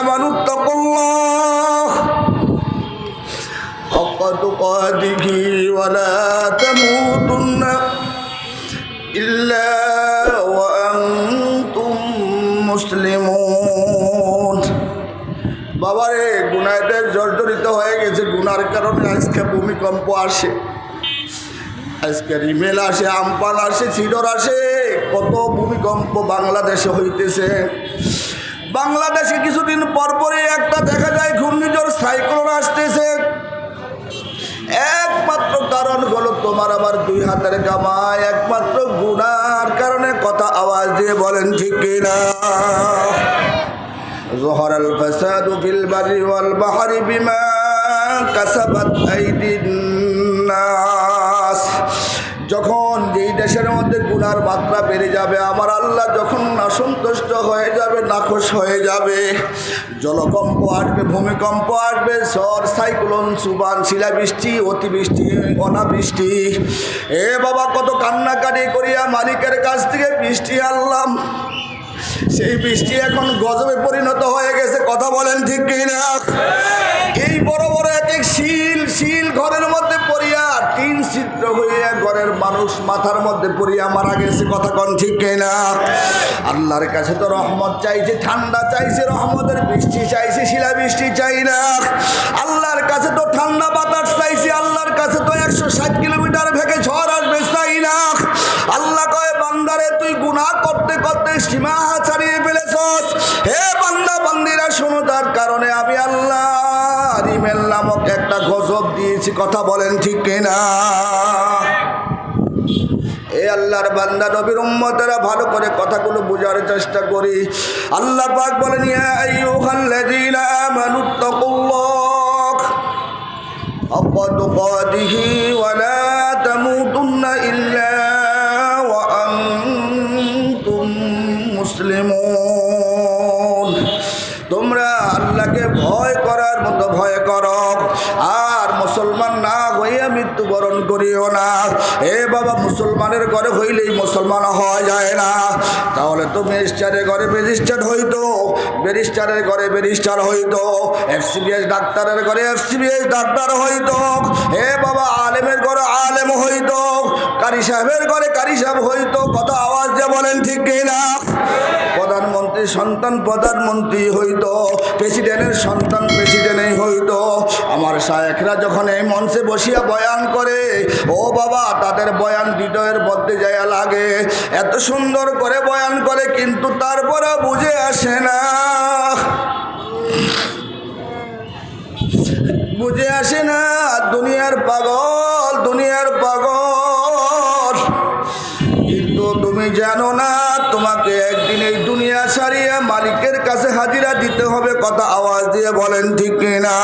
آمنوا اتقوا الله حق تقاته ولا تموتن إلا وأنتم مسلمون বাবারে গুনায়দের জর্জরিত হয়ে গেছে গুনার কারণে আজকে ভূমিকম্প আসে আজকে রিমেল আসে আমপান আসে ছিডর আসে কত ভূমিকম্প বাংলাদেশে হইতেছে বাংলাদেশে কিছুদিন পরপরই একটা দেখা যায় ঘূর্ণিঝড় সাইক্লোন আসতেছে একমাত্র কারণ হলো তোমার আবার দুই হাতের কামায় একমাত্র গুনার কারণে কথা আওয়াজ দিয়ে বলেন ঠিক কিনা ظهر الفساد في البر والبحر بما كسبت أيدي الناس যখন যেই দেশের মধ্যে গুনার মাত্রা বেড়ে যাবে, আমার আল্লাহ যখন অসন্তুষ্ট হয়ে যাবে, নাখোশ হয়ে যাবে। জলকম্প আসবে, ভূমিকম্প আসবে, ঝড়, সাইক্লোন, সুবান, শিলাবৃষ্টি, অতিবৃষ্টি, অনাবৃষ্টি। এ বাবা, কত কান্নাকাটি করিয়া মালিকের কাছ থেকে বৃষ্টি আনলাম। সেই বৃষ্টি এখন গজবে পরিণত হয়ে গেছে, কথা বলেন ঠিক কিনা? ঘরের মানুষ মাথার মধ্যে পড়িয়া মারা গেছে, কথা কন ঠিক কিনা? আল্লাহর কাছে তো রহমত চাইছে, ঠান্ডা চাইছে, রহমতের বৃষ্টি চাইছে, শিলা বৃষ্টি চাই না। আল্লাহর কাছে তো ঠান্ডা বাতাস চাইছে, আল্লাহর কাছে তো একশো ষাট কিলোমিটার ভেগে ঝড় আসবে, চাই না। আল্লাহ কয়, বান্দারে, তুই গুনাহ করতে করতে সীমা ছাড়িয়ে ফেলেছস। হে বান্দা, বান্দিরা, শোনো তার কারণে আমি আল্লাহ রিমেল নামক একটা গজব দিয়েছি, কথা বলেন ঠিক কিনা? আমরা বান্দা নবীর উম্মতেরা ভালো করে কথাগুলো বোঝার চেষ্টা করি। আল্লাহ পাক বলেন মুসলিমুন। তোমরা আল্লাহকে ভয় করার মতো ভয় করো। আর মুসলমান না মৃত্যুবরণ করিও না। এ বাবা, মুসলমানের ঘরে হইলেই মুসলমান হওয়া যায় না। তাহলে তো মিনিস্টারের ঘরে রেজিস্টার্ড হইতো, ব্যারিস্টারের ঘরে ব্যারিস্টার হইতো, এফসিবিএস ডাক্তারের ঘরে এফসিবিএস ডাক্তার হইতো। হে বাবা, আলেমের ঘরে আলেম হইতো, কারি সাহেবের ঘরে কারি সাহেব হইতো। কত আওয়াজ দিয়ে বলেন ঠিক কিনা? প্রধানমন্ত্রী সন্তান প্রধানমন্ত্রী হইতো, প্রেসিডেন্টের সন্তান প্রেসিডেন্টই হইতো। শায়েখরা যখন এই মঞ্চে বসিয়া বয়ান করে, ও বাবা, তাদের বয়ান হৃদয়ের মধ্যে যায় লাগে। এত সুন্দর করে বয়ান করে, কিন্তু তারপরে বুঝে আসে না। বুঝে আসে না, দুনিয়ার পাগল দুনিয়ার পাগল। কিন্তু তুমি জানো না, তোমাকে একদিন এই দুনিয়া সারিয়া মালিকের কাছে হাজিরা দিতে হবে, কথা আওয়াজ দিয়ে বলেন ঠিক কিনা?